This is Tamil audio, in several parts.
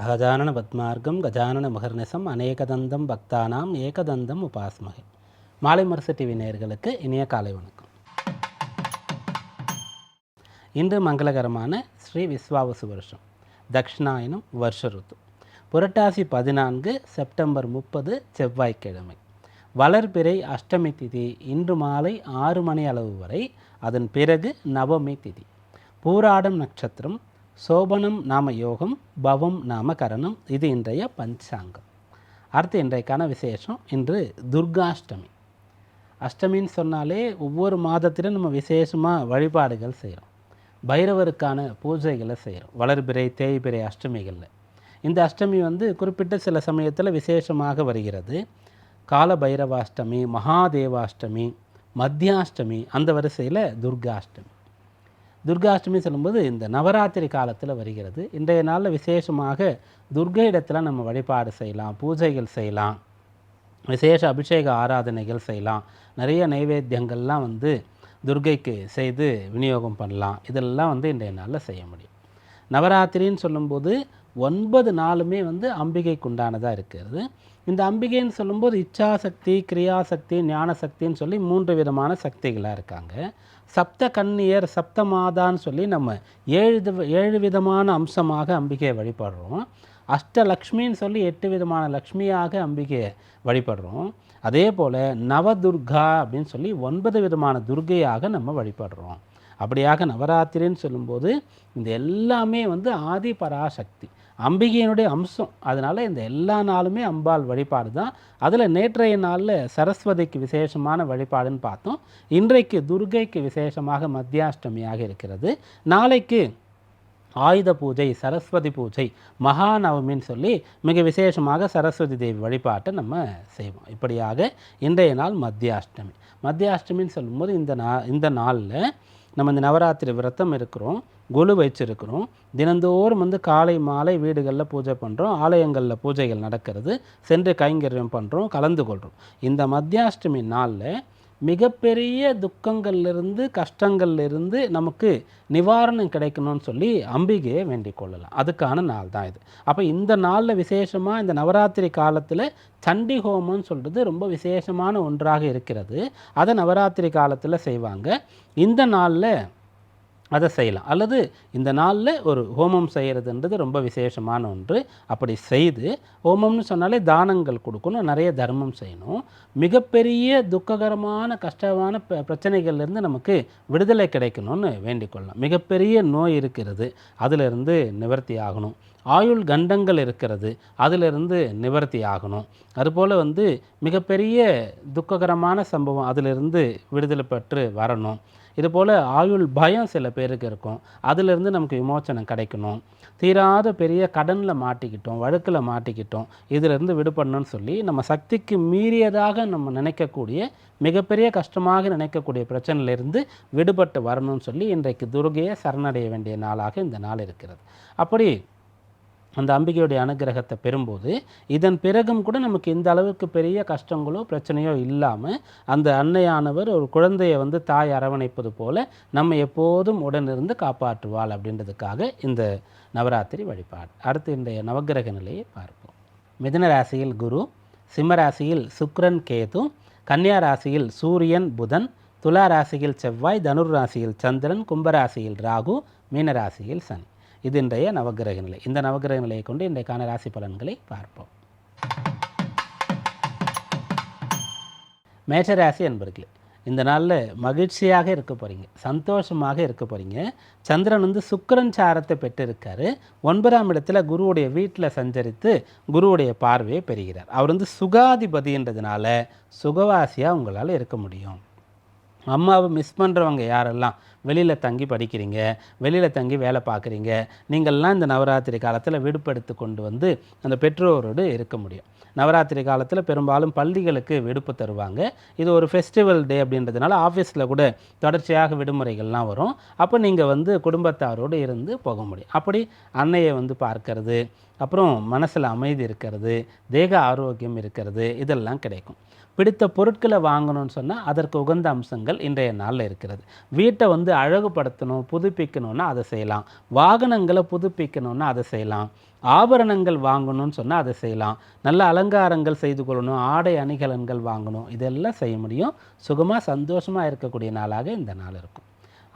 அகஜானன பத்மார்க்கம் கஜானன மகர்நிசம் அநேகதந்தம் பக்தானாம் ஏகதந்தம் உபாஸ்மகை மாலை மரசு டிவி நேயர்களுக்கு இனிய காலை வணக்கம். இன்று மங்களகரமான ஸ்ரீ விஸ்வாவசு வருஷம். தக்ஷிணாயனம் வருஷ ருத்து. புரட்டாசி பதினான்கு செப்டம்பர் முப்பது செவ்வாய்க்கிழமை. வளர்பிறை அஷ்டமி திதி இன்று மாலை ஆறு மணி அளவு வரை அதன் பிறகு நவமி திதி. பூராடம் நட்சத்திரம் சோபனம் நாம யோகம் பவம் நாம கரணம் இது இன்றைய பஞ்சாங்கம். அடுத்து இன்றைக்கான விசேஷம் இன்று துர்காஷ்டமி. அஷ்டமின்னு சொன்னாலே ஒவ்வொரு மாதத்திலும் நம்ம விசேஷமாக வழிபாடுகள் செய்கிறோம் பைரவருக்கான பூஜைகளை செய்கிறோம் வளர்பிறை தேய்பிறை அஷ்டமிகளில். இந்த அஷ்டமி வந்து குறிப்பிட்ட சில சமயத்தில் விசேஷமாக வருகிறது. கால பைரவாஷ்டமி மகாதேவாஷ்டமி மத்தியாஷ்டமி அந்த வரிசையில் துர்காஷ்டமி. துர்காஷ்டமி சொல்லும்போது இந்த நவராத்திரி காலத்தில் வருகிறது. இன்றைய நாளில் விசேஷமாக துர்கை இடத்துல நம்ம வழிபாடு செய்யலாம் பூஜைகள் செய்யலாம் விசேஷ அபிஷேக ஆராதனைகள் செய்யலாம். நிறைய நைவேத்தியங்கள்லாம் வந்து துர்கைக்கு செய்து விநியோகம் பண்ணலாம். இதெல்லாம் வந்து இன்றைய நாளில் செய்ய முடியும். நவராத்திரின்னு சொல்லும்போது ஒன்பது நாளுமே வந்து அம்பிகைக்கு உண்டானதாக இருக்கிறது. இந்த அம்பிகைன்னு சொல்லும்போது இச்சாசக்தி கிரியாசக்தி ஞானசக்தின்னு சொல்லி மூன்று விதமான சக்திகளாக இருக்காங்க. சப்த கன்னியர் சப்த மாதான்னு சொல்லி நம்ம ஏழு ஏழு விதமான அம்சமாக அம்பிகையை வழிபடுறோம். அஷ்டலக்ஷ்மின்னு சொல்லி எட்டு விதமான லக்ஷ்மியாக அம்பிகையை வழிபடுறோம். அதே போல் நவதுர்கா அப்படின்னு சொல்லி ஒன்பது விதமான துர்கையாக நம்ம வழிபடுறோம். அப்படியாக நவராத்திரின்னு சொல்லும்போது இந்த எல்லாமே வந்து ஆதி பராசக்தி அம்பிகையினுடைய அம்சம். அதனால் இந்த எல்லா நாளுமே அம்பாள் வழிபாடு தான். அதில் நேற்றைய நாளில் சரஸ்வதிக்கு விசேஷமான வழிபாடுன்னு பார்த்தோம். இன்றைக்கு துர்கைக்கு விசேஷமாக மத்தியாஷ்டமியாக இருக்கிறது. நாளைக்கு ஆயுத பூஜை சரஸ்வதி பூஜை மகாநவமின்னு சொல்லி மிக விசேஷமாக சரஸ்வதி தேவி வழிபாட்டை நம்ம செய்வோம். இப்படியாக இன்றைய நாள் மத்தியாஷ்டமி. மத்தியாஷ்டமின்னு சொல்லும்போது இந்த நா இந்த நாளில் நம்ம இந்த நவராத்திரி விரதம் இருக்கிறோம். கொலு வச்சிருக்கிறோம். தினந்தோறும் வந்து காலை மாலை வீடுகளில் பூஜை பண்ணுறோம் ஆலயங்களில் பூஜைகள் நடக்கிறது. சென்று கைங்கரியம் பண்ணுறோம் கலந்து கொள்கிறோம் இந்த மத்தியாஷ்டமி நாளில் மிகப்பெரிய துக்கங்கள்லேருந்து கஷ்டங்கள்லேருந்து நமக்கு நிவாரணம் கிடைக்கணும்னு சொல்லி அம்பிகையை வேண்டிக் கொள்ளலாம். அதுக்கான நாள் தான் இது. அப்போ இந்த நாளில் விசேஷமாக இந்த நவராத்திரி காலத்தில் சண்டி ஹோமம்னு சொல்கிறது ரொம்ப விசேஷமான ஒன்றாக இருக்கிறது. அதை நவராத்திரி காலத்தில் செய்வாங்க. இந்த நாளில் அதை செய்யலாம். அல்லது இந்த நாளில் ஒரு ஹோமம் செய்கிறதுன்றது ரொம்ப விசேஷமான ஒன்று. அப்படி செய்து ஹோமம்னு சொன்னாலே தானங்கள் கொடுக்கணும் நிறைய தர்மம் செய்யணும். மிகப்பெரிய துக்ககரமான கஷ்டமான ப- பிரச்சனைகள்லேருந்து நமக்கு விடுதலை கிடைக்கணும்னு வேண்டிக்கொள்ளலாம். மிகப்பெரிய நோய் இருக்கிறது அதிலிருந்து நிவர்த்தி ஆகணும். ஆயுள் கண்டங்கள் இருக்கிறது அதிலிருந்து நிவர்த்தி ஆகணும். அதுபோல் வந்து மிகப்பெரிய துக்ககரமான சம்பவம் அதிலிருந்து விடுதலை பெற்று வரணும். இதுபோல் ஆயுள் பயம் சில பேருக்கு இருக்கும். அதிலிருந்து நமக்கு விமோச்சனம் கிடைக்கணும். தீராத பெரிய கடனில் மாட்டிக்கிட்டோம் வழக்கில் மாட்டிக்கிட்டோம் இதிலிருந்து விடுபடணும்னு சொல்லி நம்ம சக்திக்கு மீறியதாக நம்ம நினைக்கக்கூடிய மிகப்பெரிய கஷ்டமாக நினைக்கக்கூடிய பிரச்சனையிலிருந்து விடுபட்டு வரணும்னு சொல்லி இன்றைக்கு துர்கையை சரணடைய வேண்டிய நாளாக இந்த நாள் இருக்கிறது. அப்படி அந்த அம்பிகையுடைய அனுகிரகத்தை பெறும்போது இதன் பிறகும் கூட நமக்கு இந்த அளவுக்கு பெரிய கஷ்டங்களோ பிரச்சனையோ இல்லாமல் அந்த அன்னையானவர் ஒரு குழந்தையை வந்து தாய் அரவணைப்பது போல நம்ம எப்போதும் உடனிருந்து காப்பாற்றுவாள் அப்படின்றதுக்காக இந்த நவராத்திரி வழிபாடு. அடுத்து இன்றைய நவக்கிரக நிலையை பார்ப்போம். மிதன ராசியில் குரு சிம்ம ராசியில் கேது கன்னியா ராசியில் சூரியன் புதன் துலா ராசியில் செவ்வாய் தனுர் ராசியில் சந்திரன் கும்பராசியில் ராகு மீனராசியில் சனி. இது இன்றைய நவக்கிரக நிலை. இந்த நவக்கிரக நிலையை கொண்டு இன்றைக்கான ராசி பலன்களை பார்ப்போம். மேஷராசி என்பர்களே இந்த நாளில் மகிழ்ச்சியாக இருக்க போகிறீங்க சந்தோஷமாக இருக்க போகிறீங்க சந்திரன் வந்து சுக்கிரன் சாரத்தை பெற்றிருக்காரு. ஒன்பதாம் இடத்துல குருவுடைய வீட்டில் சஞ்சரித்து குருவுடைய பார்வையை பெறுகிறார். அவர் வந்து சுகாதிபதின்றதுனால சுகவாசியாக உங்களால் இருக்க முடியும். அம்மாவை மிஸ் பண்ணுறவங்க யாரெல்லாம்? வெளியில் தங்கி படிக்கிறீங்க வெளியில் தங்கி வேலை பார்க்குறீங்க நீங்கள்லாம் இந்த நவராத்திரி காலத்தில் விடுப்பெடுத்து கொண்டு வந்து அந்த பெற்றோரோடு இருக்க முடியும். நவராத்திரி காலத்தில் பெரும்பாலும் பள்ளிகளுக்கு விடுப்பு தருவாங்க. இது ஒரு ஃபெஸ்டிவல் டே அப்படின்றதுனால ஆஃபீஸில் கூட தொடர்ச்சியாக விடுமுறைகள்லாம் வரும். அப்போ நீங்கள் வந்து குடும்பத்தாரோடு இருந்து போக முடியும். அப்படி அன்னையை வந்து பார்க்கறது அப்புறம் மனசில் அமைதி இருக்கிறது தேக ஆரோக்கியம் இருக்கிறது இதெல்லாம் கிடைக்கும். பிடித்த பொருட்களை வாங்கணும்னு சொன்னால் அதற்கு உகந்த அம்சங்கள் இன்றைய நாளில் இருக்கிறது. வீட்டை வந்து அழகுபடுத்தணும் புதுப்பிக்கணும்னா அதை செய்யலாம். வாகனங்களை புதுப்பிக்கணும்னா அதை செய்யலாம். ஆபரணங்கள் வாங்கணும்னு சொன்னால் அதை செய்யலாம். நல்ல அலங்காரங்கள் செய்து கொள்ளணும் ஆடை அணிகலன்கள் வாங்கணும். இதெல்லாம் செய்ய முடியும். சுகமாக சந்தோஷமாக இருக்கக்கூடிய நாளாக இந்த நாள் இருக்கும்.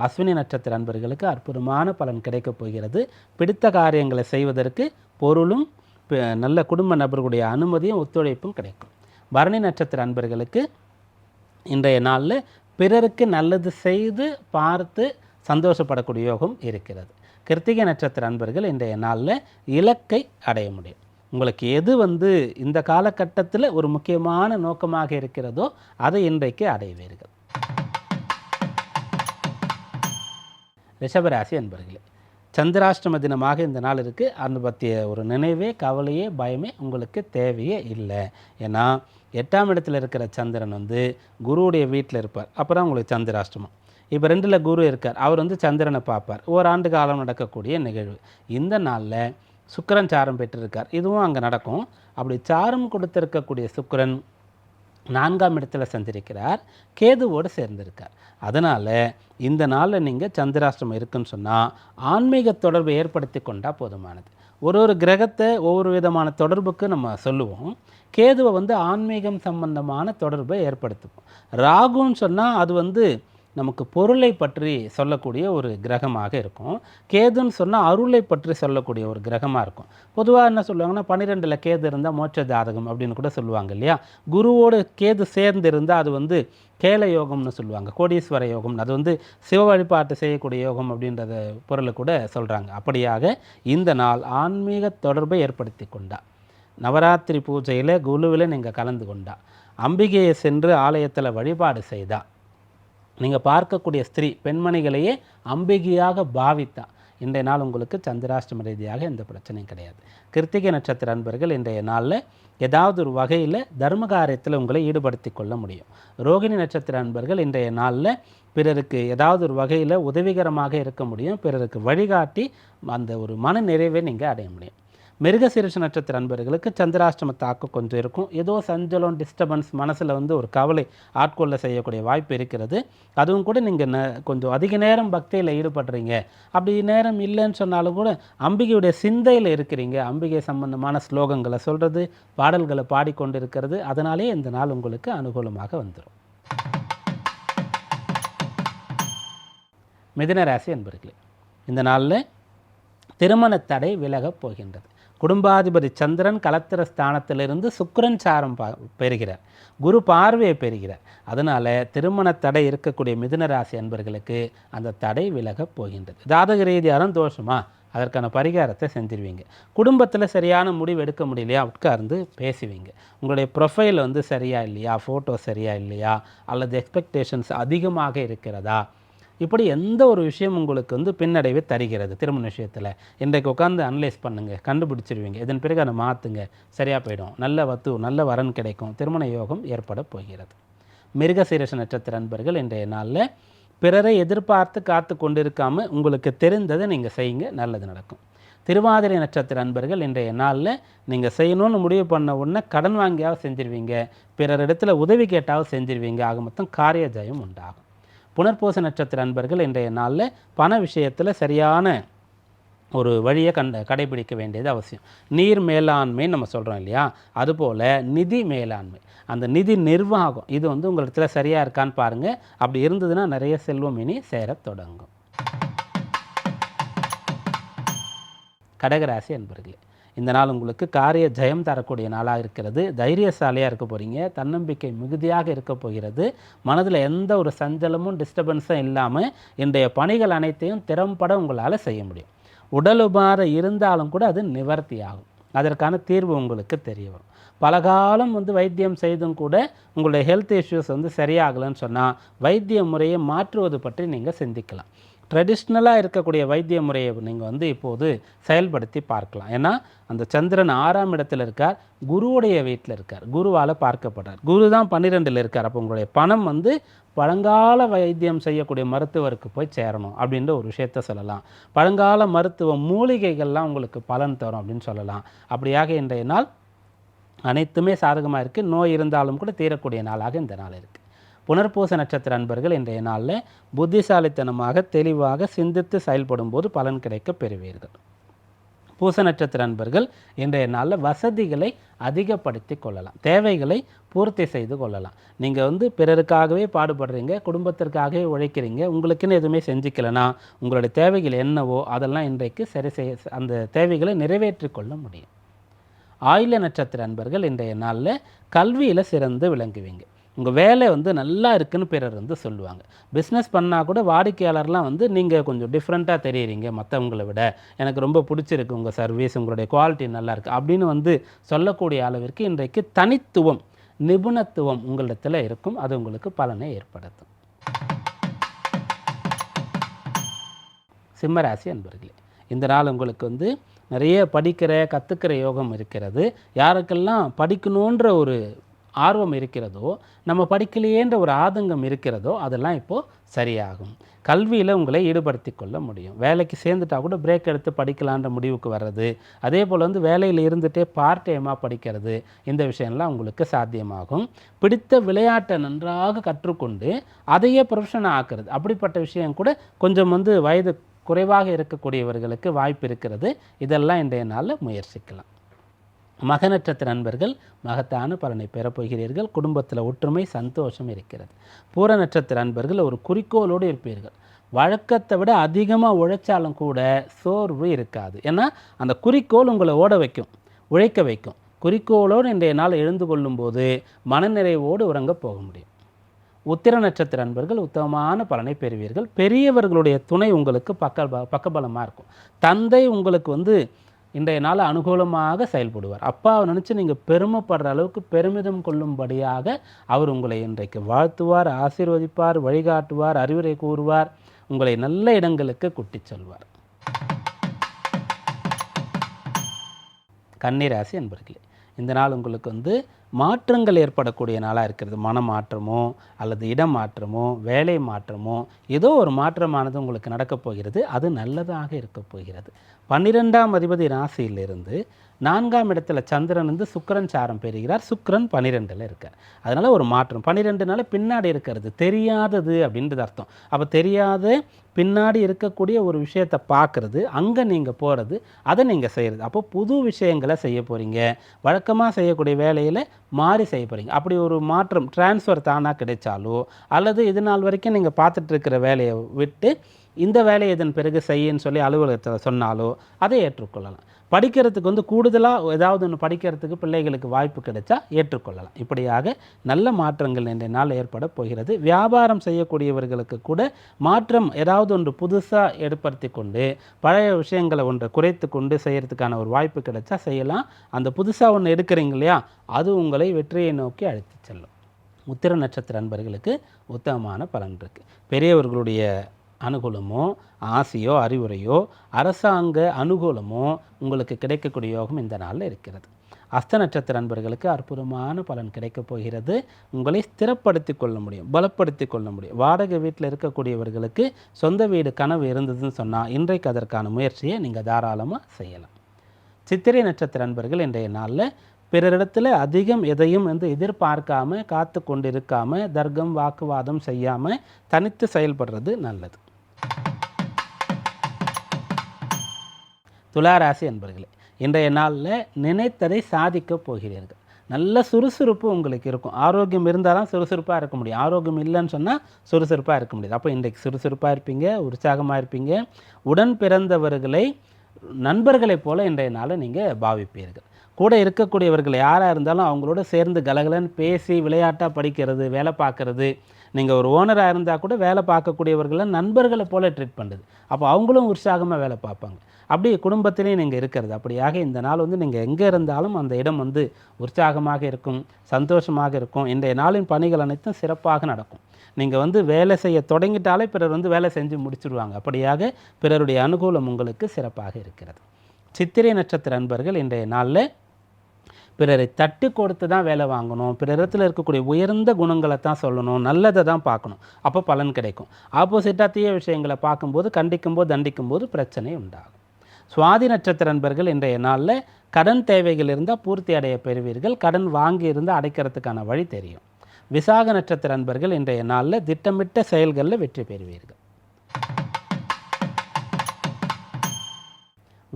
அஸ்வினி நட்சத்திர அன்பர்களுக்கு அற்புதமான பலன் கிடைக்கப் போகிறது. பிடித்த காரியங்களை செய்வதற்கு பொருளும் நல்ல குடும்ப நபர்களுடைய அனுமதியும் ஒத்துழைப்பும் கிடைக்கும். பரணி நட்சத்திர அன்பர்களுக்கு இன்றைய நாளில் பிறருக்கு நல்லது செய்து பார்த்து சந்தோஷப்படக்கூடிய யோகம் இருக்கிறது. கிருத்திகை நட்சத்திர அன்பர்கள் இன்றைய நாளில் இலக்கை அடைய முடியும். உங்களுக்கு எது வந்து இந்த காலகட்டத்தில் ஒரு முக்கியமான நோக்கமாக இருக்கிறதோ அதை இன்றைக்கு அடைவீர்கள். ரிஷபராசி அன்பர்களே சந்திராஷ்டம தினமாக இந்த நாள் இருக்குது அந்த பற்றிய ஒரு நினைவே கவலையே பயமே உங்களுக்கு தேவையே இல்லை. ஏன்னா எட்டாம் இடத்துல இருக்கிற சந்திரன் வந்து குருவுடைய வீட்டில் இருப்பார். அப்புறம் உங்களுக்கு சந்திராஷ்டமம். இப்போ ரெண்டில் குரு இருக்கார். அவர் வந்து சந்திரனை பார்ப்பார். ஓராண்டு காலம் நடக்கக்கூடிய நிகழ்வு. இந்த நாளில் சுக்கரன் சாரம் பெற்றிருக்கார். இதுவும் அங்கே நடக்கும். அப்படி சாரம் கொடுத்திருக்கக்கூடிய சுக்கரன் நான்காம் இடத்துல சந்திருக்கிறார். கேதுவோடு சேர்ந்திருக்கார். அதனால் இந்த நாளில் நீங்கள் சந்திராஷ்டமம் இருக்குன்னு சொன்னால் ஆன்மீக தொடர்பு ஏற்படுத்தி கொண்டால் போதுமானது. ஒரு ஒரு கிரகத்தை ஒவ்வொரு விதமான தொடர்புக்கு நம்ம சொல்லுவோம். கேதுவை வந்து ஆன்மீகம் சம்பந்தமான தொடர்பை ஏற்படுத்துவோம். ராகுன்னு சொன்னால் அது வந்து நமக்கு பொருளை பற்றி சொல்லக்கூடிய ஒரு கிரகமாக இருக்கும். கேதுன்னு சொன்னால் அருளை பற்றி சொல்லக்கூடிய ஒரு கிரகமாக இருக்கும். பொதுவாக என்ன சொல்லுவாங்கன்னா பன்னிரெண்டில் கேது இருந்தால் மோட்ச ஜாதகம் அப்படின்னு கூட சொல்லுவாங்க இல்லையா? குருவோடு கேது சேர்ந்து இருந்தால் அது வந்து கேல யோகம்னு சொல்லுவாங்க கோடீஸ்வர யோகம் அது வந்து சிவ வழிபாட்டு செய்யக்கூடிய யோகம் அப்படின்றத பொருளை கூட சொல்கிறாங்க அப்படியாக இந்த நாள் ஆன்மீக தொடர்பை ஏற்படுத்தி கொண்டா. நவராத்திரி பூஜையில் குழுவில் நீங்கள் கலந்து கொண்டா. அம்பிகையை சென்று ஆலயத்தில் வழிபாடு செய்தா. நீங்கள் பார்க்கக்கூடிய ஸ்திரீ பெண்மணிகளையே அம்பிகையாக பாவித்தா இன்றைய நாள் உங்களுக்கு சந்திராஷ்டம ரீதியாக எந்த பிரச்சனையும் கிடையாது. கிருத்திகை நட்சத்திர அன்பர்கள் இன்றைய நாளில் ஏதாவது ஒரு வகையில் தர்ம காரியத்தில் உங்களை ஈடுபடுத்தி கொள்ள முடியும். ரோகிணி நட்சத்திர அன்பர்கள் இன்றைய நாளில் பிறருக்கு ஏதாவது ஒரு வகையில் உதவிகரமாக இருக்க முடியும். பிறருக்கு வழிகாட்டி அந்த ஒரு மன நிறைவை நீங்கள் அடைய முடியும். மிருகசீரிஷ நட்சத்திர அன்பர்களுக்கு சந்திராஷ்டம தாக்கம் கொஞ்சம் இருக்கும். ஏதோ சஞ்சலம் டிஸ்டர்பன்ஸ் மனசில் வந்து ஒரு கவலை ஆட்கொள்ள செய்யக்கூடிய வாய்ப்பு இருக்கிறது. அதுவும் கூட நீங்கள் ந கொஞ்சம் அதிக நேரம் பக்தியில் ஈடுபடுறீங்க. அப்படி நேரம் இல்லைன்னு சொன்னாலும் கூட அம்பிகையுடைய சிந்தையில் இருக்கிறீங்க. அம்பிகை சம்பந்தமான ஸ்லோகங்களை சொல்கிறது பாடல்களை பாடிக்கொண்டு இருக்கிறது அதனாலே இந்த நாள் உங்களுக்கு அனுகூலமாக வந்துடும் மிதனராசி அன்பர்களே இந்த நாளில் திருமண தடை விலகப் போகின்றது. குடும்பாதிபதி சந்திரன் கலத்திர ஸ்தானத்திலிருந்து சுக்கரன் சாரம் பா பெறுகிறார். குரு பார்வையை பெறுகிறார். அதனால் திருமண தடை இருக்கக்கூடிய மிதுன ராசி அன்பர்களுக்கு அந்த தடை விலகப் போகின்றது. ஜாதக ரீதியான தோஷமா? அதற்கான பரிகாரத்தை செஞ்சிருவீங்க. குடும்பத்தில் சரியான முடிவு எடுக்க முடியலையா? உட்கார்ந்து பேசுவீங்க. உங்களுடைய ப்ரொஃபைல் வந்து சரியா இல்லையா? ஃபோட்டோ சரியா இல்லையா? அல்லது எக்ஸ்பெக்டேஷன்ஸ் அதிகமாக இருக்கிறதா? இப்படி எந்த ஒரு விஷயம் உங்களுக்கு வந்து பின்னடைவை தருகிறது திருமண விஷயத்தில்? இன்றைக்கு உட்காந்து அனலைஸ் பண்ணுங்கள் கண்டுபிடிச்சிருவீங்க. இதன் பிறகு அதை மாற்றுங்க சரியாக போயிடும். நல்ல வத்து நல்ல வரன் கிடைக்கும். திருமண யோகம் ஏற்பட போகிறது. மிருகசீரச நட்சத்திர அன்பர்கள் இன்றைய நாளில் பிறரை எதிர்பார்த்து காத்து கொண்டிருக்காமல் உங்களுக்கு தெரிந்ததை நீங்கள் செய்யுங்க. நல்லது நடக்கும். திருவாதிரை நட்சத்திர அன்பர்கள் இன்றைய நாளில் நீங்கள் செய்யணும்னு முடிவு பண்ண உடனே கடன் வாங்கியாவது செஞ்சிருவீங்க. பிறரிடத்துல உதவி கேட்டாவது செஞ்சிருவீங்க. ஆக மொத்தம் காரிய ஜெயம் உண்டாகும். புனர்பூச நட்சத்திர அன்பர்கள் இன்றைய நாளில் பண விஷயத்தில் சரியான ஒரு வழியை கண்ட கடைபிடிக்க வேண்டியது அவசியம். நீர் மேலாண்மை நம்ம சொல்கிறோம் இல்லையா? அதுபோல் நிதி மேலாண்மை. அந்த நிதி நிர்வாகம் இது வந்து உங்களிடத்துல சரியாக இருக்கான்னு பாருங்கள் அப்படி இருந்ததுன்னா நிறைய செல்வம் இனி சேரத் தொடங்கும். கடகராசி அன்பர்களே இந்த நாள் உங்களுக்கு காரிய ஜெயம் தரக்கூடிய நாளாக இருக்கிறது. தைரியசாலியாக இருக்க போகிறீங்க தன்னம்பிக்கை மிகுதியாக இருக்க போகிறது. மனதில் எந்த ஒரு சஞ்சலமும் டிஸ்டர்பன்ஸும் இல்லாமல் இன்றைய பணிகள் அனைத்தையும் திறம்பட உங்களால் செய்ய முடியும். உடல் உபாரம் இருந்தாலும் கூட அது நிவர்த்தி ஆகும். அதற்கான தீர்வு உங்களுக்கு தெரிய வரும். பல காலம் வந்து வைத்தியம் செய்தும் கூட உங்களுடைய ஹெல்த் இஷ்யூஸ் வந்து சரியாகலைன்னு சொன்னால் வைத்திய முறையை மாற்றுவது பற்றி நீங்கள் சிந்திக்கலாம். ட்ரெடிஷ்னலாக இருக்கக்கூடிய வைத்திய முறையை நீங்கள் வந்து இப்போது செயல்படுத்தி பார்க்கலாம். ஏன்னா அந்த சந்திரன் ஆறாம் இடத்துல இருக்கார் குருவுடைய வீட்டில் இருக்கார். குருவால் பார்க்கப்படுறார். குரு தான் பன்னிரெண்டில் இருக்கார். அப்போ உங்களுடைய பணம் வந்து பழங்கால வைத்தியம் செய்யக்கூடிய மருத்துவருக்கு போய் சேரணும் அப்படின்ற ஒரு விஷயத்த சொல்லலாம். பழங்கால மருத்துவ மூலிகைகள்லாம் உங்களுக்கு பலன் தரும் அப்படின்னு சொல்லலாம். அப்படியாக இன்றைய நாள் அனைத்துமே சாதகமாக இருக்குது நோய் இருந்தாலும் கூட தீரக்கூடிய நாளாக இந்த நாள் இருக்குது புனர்பூச நட்சத்திர அன்பர்கள் இன்றைய நாளில் புத்திசாலித்தனமாக தெளிவாக சிந்தித்து செயல்படும் போது பலன் கிடைக்க பெறுவீர்கள். பூச நட்சத்திர அன்பர்கள் இன்றைய நாளில் வசதிகளை அதிகப்படுத்தி கொள்ளலாம். தேவைகளை பூர்த்தி செய்து கொள்ளலாம். நீங்கள் வந்து பிறருக்காகவே பாடுபடுறீங்க குடும்பத்திற்காகவே உழைக்கிறீங்க உங்களுக்குன்னு எதுவுமே செஞ்சுக்கலனா உங்களுடைய தேவைகள் என்னவோ அதெல்லாம் இன்றைக்கு சரி செய்ய அந்த தேவைகளை நிறைவேற்றி கொள்ள முடியும். ஆயுள நட்சத்திர அன்பர்கள் இன்றைய நாளில் கல்வியில் சிறந்து விளங்குவீங்க. உங்கள் வேலை வந்து நல்லா இருக்குன்னு பிறர் வந்து சொல்லுவாங்க. பிஸ்னஸ் பண்ணால் கூட வாடிக்கையாளர்லாம் வந்து நீங்கள் கொஞ்சம் டிஃப்ரெண்ட்டாக தெரியுறீங்க மற்றவங்களை விட. எனக்கு ரொம்ப பிடிச்சிருக்கு உங்கள் சர்வீஸ் உங்களுடைய குவாலிட்டி நல்லா இருக்குது அப்படின்னு வந்து சொல்லக்கூடிய அளவிற்கு இன்றைக்கு தனித்துவம் நிபுணத்துவம் உங்களிடத்தில் இருக்கும். அது உங்களுக்கு பலனை ஏற்படுத்தும். சிம்மராசி அன்பர்களே இந்த நாள் உங்களுக்கு வந்து நிறைய படிக்கிற கற்றுக்கிற யோகம் இருக்கிறது. யாருக்கெல்லாம் படிக்கணுன்ற ஒரு ஆர்வம் இருக்கிறதோ நம்ம படிக்கலையேன்ற ஒரு ஆதங்கம் இருக்கிறதோ அதெல்லாம் இப்போது சரியாகும். கல்வியில் உங்களை ஈடுபடுத்தி கொள்ள முடியும். வேலைக்கு சேர்ந்துட்டா கூட பிரேக் எடுத்து படிக்கலான்ற முடிவுக்கு வர்றது. அதே போல் வந்து வேலையில் இருந்துகிட்டே பார்ட் டைமாக படிக்கிறது. இந்த விஷயம்லாம் உங்களுக்கு சாத்தியமாகும். பிடித்த விளையாட்டை நன்றாக கற்றுக்கொண்டு அதையே ப்ரொஃபஷனாக ஆக்குறது. அப்படிப்பட்ட விஷயம் கூட கொஞ்சம் வந்து வயது குறைவாக இருக்கக்கூடியவர்களுக்கு வாய்ப்பு இருக்கிறது. இதெல்லாம் இன்றைய நாளில் முயற்சிக்கலாம். மக நண்பர்கள் மகத்தான பலனை பெறப்போகிறீர்கள். குடும்பத்தில் ஒற்றுமை சந்தோஷம் இருக்கிறது. பூர நட்சத்திர நண்பர்கள் ஒரு குறிக்கோளோடு இருப்பீர்கள். வழக்கத்தை விட அதிகமாக உழைச்சாலும் கூட சோர்வு இருக்காது. ஏன்னா அந்த குறிக்கோள் உங்களை ஓட வைக்கும் உழைக்க வைக்கும். குறிக்கோளோடு இன்றைய நாள் எழுந்து கொள்ளும்போது மனநிறைவோடு உறங்க போக முடியும். உத்திர நட்சத்திர அன்பர்கள் உத்தமமான பலனை பெறுவீர்கள். பெரியவர்களுடைய துணை உங்களுக்கு பக்க பக்கபலமாக இருக்கும். தந்தை உங்களுக்கு வந்து இன்றைய நாள் அனுகூலமாக செயல்படுவார். அப்பாவை நினச்சி நீங்கள் பெருமைப்படுற அளவுக்கு பெருமிதம் கொள்ளும்படியாக அவர் உங்களை இன்றைக்கு வாழ்த்துவார் ஆசீர்வதிப்பார் வழிகாட்டுவார் அறிவுரை கூறுவார் உங்களை நல்ல இடங்களுக்கு குட்டி செல்வார். கன்னிராசி என்பர்களே இந்த நாள் உங்களுக்கு வந்து மாற்றங்கள் ஏற்படக்கூடிய நாளாக இருக்கிறது. மன மாற்றமோ அல்லது இடம் மாற்றமோ வேலை மாற்றமோ ஏதோ ஒரு மாற்றமானது உங்களுக்கு நடக்கப் போகிறது. அது நல்லதாக இருக்கப் போகிறது. பன்னிரெண்டாம் அதிபதி ராசியிலிருந்து நான்காம் இடத்துல சந்திரன் வந்து சுக்கிரன் சாரம் பெறுகிறார். சுக்கரன் பன்னிரெண்டில் இருக்கார். அதனால் ஒரு மாற்றம். பன்னிரெண்டுனால பின்னாடி இருக்கிறது. தெரியாதது அப்படின்றது அர்த்தம். அப்போ தெரியாத பின்னாடி இருக்கக்கூடிய ஒரு விஷயத்தை பார்க்குறது. அங்கே நீங்கள் போகிறது அதை நீங்கள் செய்கிறது அப்போ புது விஷயங்களை செய்ய போகிறீங்க வழக்கமாக செய்யக்கூடிய வேலையில் மாறி செய்ய போகிறீங்க அப்படி ஒரு மாற்றம் டிரான்ஸ்ஃபர் தானாக கிடைச்சாலோ அல்லது இது நாள் வரைக்கும் நீங்கள் பார்த்துட்டு இருக்கிற வேலையை விட்டு இந்த வேலையை இதன் பிறகு செய்யன்னு சொல்லி அலுவலகத்தில் சொன்னாலோ அதை ஏற்றுக்கொள்ளலாம். படிக்கிறதுக்கு வந்து கூடுதலாக ஏதாவது ஒன்று படிக்கிறதுக்கு பிள்ளைகளுக்கு வாய்ப்பு கிடைச்சா ஏற்றுக்கொள்ளலாம். இப்படியாக நல்ல மாற்றங்கள் இன்றைய நாள் ஏற்பட போகிறது. வியாபாரம் செய்யக்கூடியவர்களுக்கு கூட மாற்றம் ஏதாவது ஒன்று புதுசாக ஏற்படுத்தி கொண்டு பழைய விஷயங்களை ஒன்றை குறைத்து கொண்டு செய்கிறதுக்கான ஒரு வாய்ப்பு கிடைச்சா செய்யலாம். அந்த புதுசாக ஒன்று எடுக்கிறீங்க இல்லையா அது உங்களை வெற்றியை நோக்கி அழைத்து செல்லும். உத்திர நட்சத்திர அன்பர்களுக்கு உத்தமமான பலன் இருக்குது பெரியவர்களுடைய அனுகூலமோ ஆசையோ அறிவுரையோ அரசாங்க அனுகூலமோ உங்களுக்கு கிடைக்கக்கூடிய யோகம் இந்த நாளில் இருக்கிறது. அஸ்த நட்சத்திர நண்பர்களுக்கு அற்புதமான பலன் கிடைக்கப் போகிறது. உங்களை ஸ்திரப்படுத்தி கொள்ள முடியும் பலப்படுத்தி கொள்ள முடியும். வாடகை வீட்டில் இருக்கக்கூடியவர்களுக்கு சொந்த வீடு கனவு இருந்ததுன்னு சொன்னால் இன்றைக்கு அதற்கான முயற்சியை நீங்கள் தாராளமாக செய்யலாம். சித்திரை நட்சத்திர நண்பர்கள் இன்றைய நாளில் பிறரிடத்தில் அதிகம் எதையும் வந்து எதிர்பார்க்காம காத்து கொண்டு தர்க்கம் வாக்குவாதம் செய்யாமல் தனித்து செயல்படுறது நல்லது. துளாராசி என்பர்களே இன்றைய நாளில் நினைத்ததை சாதிக்கப் போகிறீர்கள். நல்ல சுறுசுறுப்பு உங்களுக்கு இருக்கும். ஆரோக்கியம் இருந்தால் தான் சுறுசுறுப்பாக இருக்க முடியும். ஆரோக்கியம் இல்லைன்னு சொன்னால் சுறுசுறுப்பாக இருக்க முடியாது. அப்போ இன்றைக்கு சுறுசுறுப்பாக இருப்பீங்க உற்சாகமாக இருப்பீங்க. உடன் பிறந்தவர்களை நண்பர்களைப் போல இன்றைய நாளை நீங்கள் பாவிப்பீர்கள். கூட இருக்கக்கூடியவர்கள் யாராக இருந்தாலும் அவங்களோட சேர்ந்து கலகலன்னு பேசி விளையாட்டாக படிக்கிறது வேலை பார்க்குறது நீங்கள் ஒரு ஓனராக இருந்தால் கூட வேலை பார்க்கக்கூடியவர்களை நண்பர்களை போல ட்ரீட் பண்ணுது. அப்போ அவங்களும் உற்சாகமாக வேலை பார்ப்பாங்க. அப்படி குடும்பத்திலையும் நீங்கள் இருக்கிறது. அப்படியாக இந்த நாள் வந்து நீங்கள் எங்கே இருந்தாலும் அந்த இடம் வந்து உற்சாகமாக இருக்கும் சந்தோஷமாக இருக்கும். இன்றைய நாளின் பணிகள் அனைத்தும் சிறப்பாக நடக்கும். நீங்கள் வந்து வேலை செய்ய தொடங்கிட்டாலே பிறர் வந்து வேலை செஞ்சு முடிச்சிடுவாங்க அப்படியாக பிறருடைய அனுகூலம் உங்களுக்கு சிறப்பாக இருக்கிறது. சித்திரை நட்சத்திர அன்பர்கள் இன்றைய நாளில் பிறரை தட்டி கொடுத்து தான் வேலை வாங்கணும். பிறரத்தில் இருக்கக்கூடிய உயர்ந்த குணங்களை தான் சொல்லணும். நல்லதை தான் பார்க்கணும். அப்போ பலன் கிடைக்கும். ஆப்போசிட்டாக தீய விஷயங்களை பார்க்கும்போது கண்டிக்கும்போது தண்டிக்கும்போது பிரச்சனை உண்டாகும். சுவாதி நட்சத்திர நண்பர்கள் இன்றைய நாளில் கடன் தேவைகள் இருந்தால் பூர்த்தி அடைய பெறுவீர்கள். கடன் வாங்கி இருந்தால் அடைக்கிறதுக்கான வழி தெரியும். விசாக நட்சத்திர நண்பர்கள் இன்றைய நாளில் திட்டமிட்ட செயல்களில் வெற்றி பெறுவீர்கள்.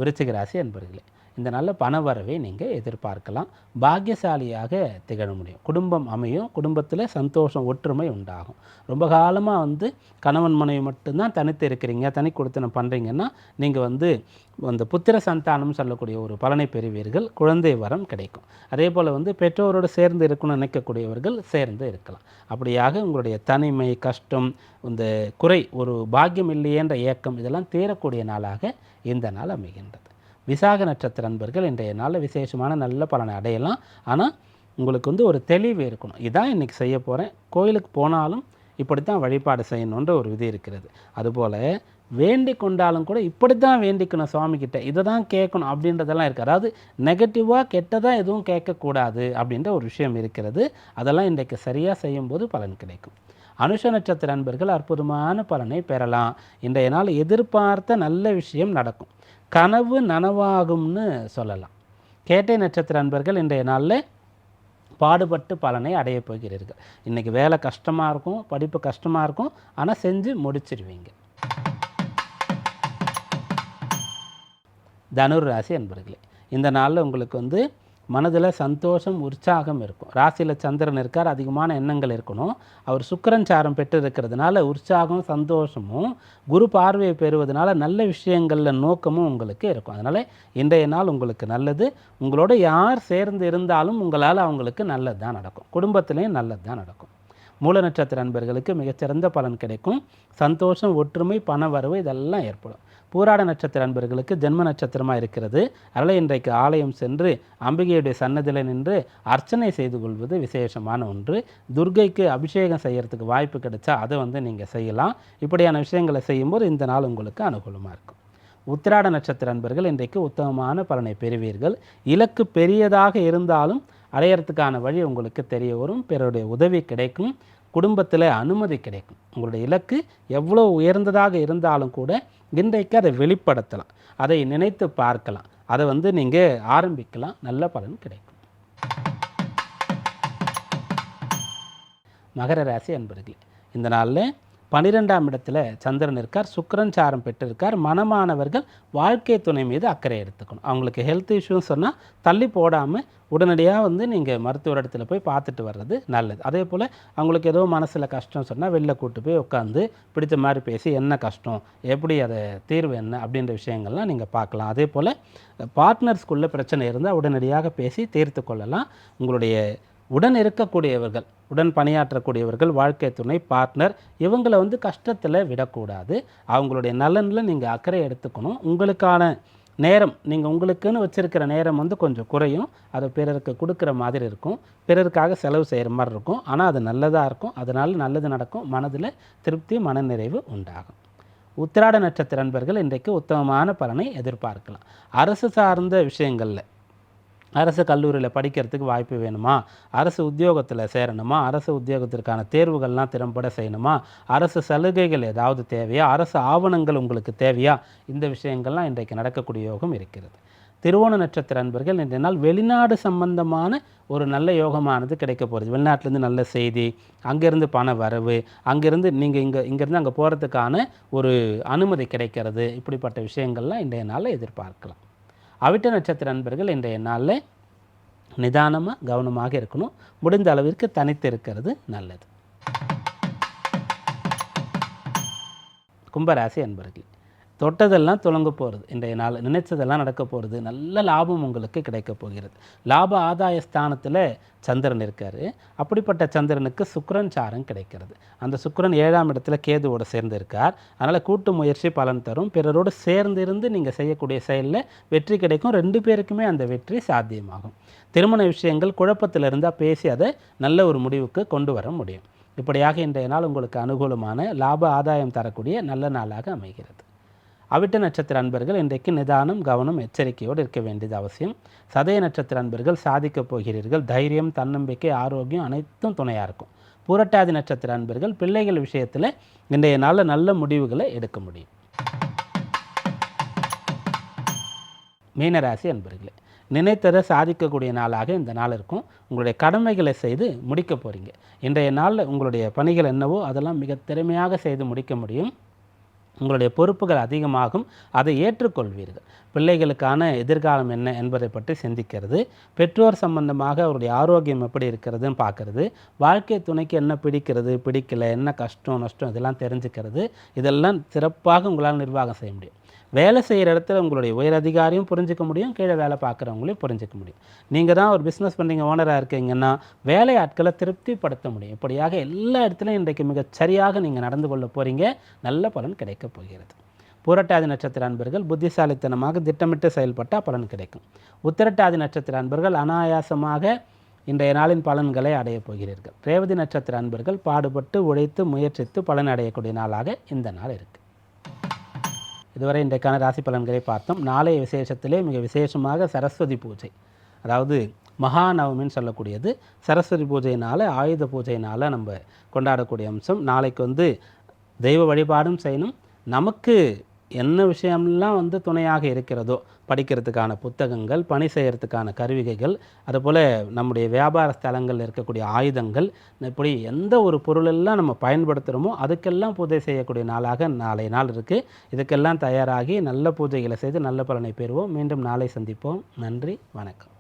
விருச்சிக ராசி அன்பர்களே இந்த நல்ல பண வரவை நீங்கள் எதிர்பார்க்கலாம். பாக்கியசாலியாக திகழ முடியும். குடும்பம் அமையும். குடும்பத்தில் சந்தோஷம் ஒற்றுமை உண்டாகும். ரொம்ப காலமாக வந்து கணவன் மனைவி மட்டும்தான் தனித்து இருக்கிறீங்க தனி கொடுத்தனம் பண்ணுறீங்கன்னா நீங்கள் வந்து அந்த புத்திர சந்தானம் சொல்லக்கூடிய ஒரு பலனை பெறுவீர்கள். குழந்தை வரம் கிடைக்கும். அதே போல் வந்து பெற்றோரோடு சேர்ந்து இருக்கணும்னு நினைக்கக்கூடியவர்கள் சேர்ந்து இருக்கலாம். அப்படியாக உங்களுடைய தனிமை கஷ்டம் இந்த குறை ஒரு பாக்கியம் இல்லையேன்ற ஏக்கம் இதெல்லாம் தீரக்கூடிய நாளாக இந்த நாள் அமைகின்றது. விசாக நட்சத்திர அன்பர்கள் இன்றைய நாளில் விசேஷமான நல்ல பலனை அடையலாம். ஆனால் உங்களுக்கு வந்து ஒரு தெளிவு இருக்கணும். இதான் இன்றைக்கி செய்ய போகிறேன் கோயிலுக்கு போனாலும் இப்படித்தான் வழிபாடு செய்யணுன்ற ஒரு விதி இருக்கிறது. அதுபோல் வேண்டி கொண்டாலும் கூட இப்படி தான் வேண்டிக்கணும் சுவாமிக்கிட்ட இதை தான் கேட்கணும் அப்படின்றதெல்லாம் இருக்குது அதாவது நெகட்டிவாக கெட்டதாக எதுவும் கேட்கக்கூடாது அப்படின்ற ஒரு விஷயம் இருக்கிறது. அதெல்லாம் இன்றைக்கு சரியாக செய்யும்போது பலன் கிடைக்கும். அனுஷ நட்சத்திர அன்பர்கள் அற்புதமான பலனை பெறலாம். இன்றைய நாள் எதிர்பார்த்த நல்ல விஷயம் நடக்கும். கனவு நனவாகும்னு சொல்லலாம். கேட்டை நட்சத்திர அன்பர்கள் இன்றைய நாளில் பாடுபட்டு பலனை அடைய போகிறீர்கள். இன்றைக்கி வேலை கஷ்டமாக இருக்கும் படிப்பு கஷ்டமாக இருக்கும் ஆனால் செஞ்சு முடிச்சிருவீங்க. தனுர் ராசி அன்பர்களே இந்த நாளில் உங்களுக்கு வந்து மனதில் சந்தோஷம் உற்சாகம் இருக்கும். ராசியில் சந்திரன் இருக்கார் அதிகமான எண்ணங்கள் இருக்கணும். அவர் சுக்கரன் சாரம் பெற்று இருக்கிறதுனால உற்சாகம் சந்தோஷமும் குரு பார்வையை பெறுவதனால நல்ல விஷயங்களில் நோக்கமும் உங்களுக்கு இருக்கும். அதனால் இன்றைய நாள் உங்களுக்கு நல்லது. உங்களோட யார் சேர்ந்து இருந்தாலும் உங்களால் அவங்களுக்கு நல்லது தான் நடக்கும். குடும்பத்திலையும் நல்லது தான் நடக்கும். மூல நட்சத்திர அன்பர்களுக்கு மிகச்சிறந்த பலன் கிடைக்கும். சந்தோஷம் ஒற்றுமை பண வரவு இதெல்லாம் ஏற்படும். பூராட நட்சத்திர அன்பர்களுக்கு ஜென்ம நட்சத்திரமாக இருக்கிறது. அதனால் இன்றைக்கு ஆலயம் சென்று அம்பிகையுடைய சன்னதியில் நின்று அர்ச்சனை செய்து கொள்வது விசேஷமான ஒன்று. துர்கைக்கு அபிஷேகம் செய்கிறதுக்கு வாய்ப்பு கிடைச்சா அதை வந்து நீங்கள் செய்யலாம். இப்படியான விஷயங்களை செய்யும்போது இந்த நாள் உங்களுக்கு அனுகூலமாக இருக்கும். உத்திராட நட்சத்திர அன்பர்கள் இன்றைக்கு உத்தமமான பலனை பெறுவீர்கள். இலக்கு பெரியதாக இருந்தாலும் அடையறதுக்கான வழி உங்களுக்கு தெரிய வரும். பிறருடைய உதவி கிடைக்கும். குடும்பத்தில் அனுமதி கிடைக்கும். உங்களுடைய இலக்கு எவ்வளோ உயர்ந்ததாக இருந்தாலும் கூட இன்றைக்கு அதை வெளிப்படுத்தலாம். அதை நினைத்து பார்க்கலாம். அதை வந்து நீங்கள் ஆரம்பிக்கலாம். நல்ல பலன் கிடைக்கும். மகர ராசி அன்பர்களே இந்த நாளில் பன்னிரெண்டாம் இடத்துல சந்திரன் இருக்கார் சுக்கரன் சாரம் பெற்றிருக்கார். மனமானவர்கள் வாழ்க்கை துணை மீது அக்கறை எடுத்துக்கணும். அவங்களுக்கு ஹெல்த் இஷ்யூஸ் சொன்னால் தள்ளி போடாமல் உடனடியாக வந்து நீங்கள் மருத்துவர் இடத்துல போய் பார்த்துட்டு வர்றது நல்லது. அதே போல் அவங்களுக்கு ஏதோ மனசில் கஷ்டம் சொன்னால் வெளில கூட்டு போய் உட்காந்து பிடித்த மாதிரி பேசி என்ன கஷ்டம் எப்படி அதை தீர்வு என்ன அப்படின்ற விஷயங்கள்லாம் நீங்கள் பார்க்கலாம். அதே போல் பார்ட்னர்ஸ்குள்ளே பிரச்சனை இருந்தால் உடனடியாக பேசி தீர்த்து கொள்ளலாம். உங்களுடைய உடன் இருக்கக்கூடியவர்கள் உடன் பணியாற்றக்கூடியவர்கள் வாழ்க்கை துணை பார்ட்னர் இவங்களை வந்து கஷ்டத்தில் விடக்கூடாது. அவங்களுடைய நலனில் நீங்கள் அக்கறை எடுத்துக்கணும். உங்களுக்கான நேரம் நீங்கள் உங்களுக்குன்னு வச்சுருக்கிற நேரம் வந்து கொஞ்சம் குறையும். அதை பிறருக்கு கொடுக்குற மாதிரி இருக்கும். பிறருக்காக செலவு செய்கிற மாதிரி இருக்கும். ஆனால் அது நல்லதாக இருக்கும். அதனால் நல்லது நடக்கும். மனதில் திருப்தி மனநிறைவு உண்டாகும். உத்திராட நட்சத்திர நண்பர்கள் இன்றைக்கு உத்தமமான பலனை எதிர்பார்க்கலாம். அரசு சார்ந்த விஷயங்களில் அரசு கல்லூரியில் படிக்கிறதுக்கு வாய்ப்பு வேணுமா? அரசு உத்தியோகத்தில் சேரணுமா? அரசு உத்தியோகத்திற்கான தேர்வுகள்லாம் திறம்பட செய்யணுமா? அரசு சலுகைகள் ஏதாவது தேவையா? அரசு ஆவணங்கள் உங்களுக்கு தேவையா? இந்த விஷயங்கள்லாம் இன்றைக்கு நடக்கக்கூடிய யோகம் இருக்கிறது. திருவோண நட்சத்திர அன்பர்கள் இன்றைய நாள் வெளிநாடு சம்பந்தமான ஒரு நல்ல யோகமானது கிடைக்க போகிறது வெளிநாட்டிலேருந்து நல்ல செய்தி அங்கேருந்து பண வரவு அங்கேருந்து நீங்கள் இங்கே இங்கேருந்து அங்கே போகிறதுக்கான ஒரு அனுமதி கிடைக்கிறது. இப்படிப்பட்ட விஷயங்கள்லாம் இன்றைய நாளில் எதிர்பார்க்கலாம். அவிட்ட நட்சத்திர அன்பர்கள் இன்றைய நாளில் நிதானமாக கவனமாக இருக்கணும். முடிந்த அளவிற்கு தனித்து இருக்கிறது நல்லது. கும்பராசி அன்பர்கள் தொட்டதெல்லாம் துளங்க போகிறது இன்றைய நாள் நினைச்சதெல்லாம் நடக்க போகிறது நல்ல லாபம் உங்களுக்கு கிடைக்க போகிறது. லாப ஆதாய ஸ்தானத்தில் சந்திரன் இருக்கார். அப்படிப்பட்ட சந்திரனுக்கு சுக்கரன் சாரம் கிடைக்கிறது. அந்த சுக்கிரன் ஏழாம் இடத்துல கேதுவோடு சேர்ந்து இருக்கார் அதனால் கூட்டு முயற்சி பலன் தரும். பிறரோடு சேர்ந்து இருந்து நீங்கள் செய்யக்கூடிய செயலில் வெற்றி கிடைக்கும். ரெண்டு பேருக்குமே அந்த வெற்றி சாத்தியமாகும். திருமண விஷயங்கள் குழப்பத்தில் இருந்தால் பேசி அதை நல்ல ஒரு முடிவுக்கு கொண்டு வர முடியும். இப்படியாக இன்றைய நாள் உங்களுக்கு அனுகூலமான லாப ஆதாயம் தரக்கூடிய நல்ல நாளாக அமைகிறது. அவிட்ட நட்சத்திர அன்பர்கள் இன்றைக்கு நிதானம் கவனம் எச்சரிக்கையோடு இருக்க வேண்டியது அவசியம். சதய நட்சத்திர அன்பர்கள் சாதிக்கப் போகிறீர்கள். தைரியம் தன்னம்பிக்கை ஆரோக்கியம் அனைத்தும் துணையாக இருக்கும். புரட்டாதி நட்சத்திர அன்பர்கள் பிள்ளைகள் விஷயத்தில் இன்றைய நாளில் நல்ல முடிவுகளை எடுக்க முடியும். மீனராசி அன்பர்களே நினைத்ததை சாதிக்கக்கூடிய நாளாக இந்த நாள் இருக்கும். உங்களுடைய கடமைகளை செய்து முடிக்க போகிறீங்க இன்றைய நாளில் உங்களுடைய பணிகள் என்னவோ அதெல்லாம் மிக திறமையாக செய்து முடிக்க முடியும். உங்களுடைய பொறுப்புகள் அதிகமாகும் அதை ஏற்றுக்கொள்வீர்கள். பிள்ளைகளுக்கான எதிர்காலம் என்ன என்பதை பற்றி சிந்திக்கிறது. பெற்றோர் சம்பந்தமாக அவருடைய ஆரோக்கியம் எப்படி இருக்கிறதுன்னு பார்க்கறது. வாழ்க்கை துணைக்கு என்ன பிடிக்கிறது பிடிக்கல என்ன கஷ்டம் நஷ்டம் இதெல்லாம் தெரிஞ்சுக்கிறது. இதெல்லாம் சிறப்பாக உங்களால் நிர்வாகம் செய்ய முடியும். வேலை செய்கிற இடத்துல உங்களுடைய உயர் அதிகாரியும் புரிஞ்சிக்க முடியும் கீழே வேலை பார்க்குறவங்களையும் புரிஞ்சிக்க முடியும். நீங்கள் தான் ஒரு பிஸ்னஸ் பண்ணுறீங்க ஓனராக இருக்கீங்கன்னா வேலை ஆட்களை திருப்திப்படுத்த முடியும். இப்படியாக எல்லா இடத்துலையும் இன்றைக்கு மிகச் சரியாக நீங்கள் நடந்து கொள்ள போகிறீங்க நல்ல பலன் கிடைக்கப் போகிறது. பூரட்டாதி நட்சத்திர அன்பர்கள் புத்திசாலித்தனமாக திட்டமிட்டு செயல்பட்டால் பலன் கிடைக்கும். உத்திரட்டாதி நட்சத்திர அன்பர்கள் அனாயாசமாக இன்றைய நாளின் பலன்களை அடையப் போகிறீர்கள். ரேவதி நட்சத்திர அன்பர்கள் பாடுபட்டு உழைத்து முயற்சித்து பலன் அடையக்கூடிய நாளாக இந்த நாள் இருக்குது இதுவரை இன்றைக்கான ராசி பலன்களை பார்த்தோம். நாளைய விசேஷத்திலே மிக விசேஷமாக சரஸ்வதி பூஜை அதாவது மகாநவமின்னு சொல்லக்கூடியது. சரஸ்வதி பூஜையினால் ஆயுத பூஜையினால் நம்ம கொண்டாடக்கூடிய அம்சம். நாளைக்கு வந்து தெய்வ வழிபாடும் செய்யணும். நமக்கு என்ன விஷயம்லாம் வந்து துணையாக இருக்கிறதோ படிக்கிறதுக்கான புத்தகங்கள் பணி செய்கிறதுக்கான கருவிகைகள் அதுபோல் நம்முடைய வியாபார ஸ்தலங்களில் இருக்கக்கூடிய ஆயுதங்கள் இப்படி எந்த ஒரு பொருளெல்லாம் நம்ம பயன்படுத்துகிறோமோ அதுக்கெல்லாம் பூஜை செய்யக்கூடிய நாளாக நாளை நாள் இருக்குது இதுக்கெல்லாம் தயாராகி நல்ல பூஜைகளை செய்து நல்ல பலனை பெறுவோம். மீண்டும் நாளை சந்திப்போம். நன்றி வணக்கம்.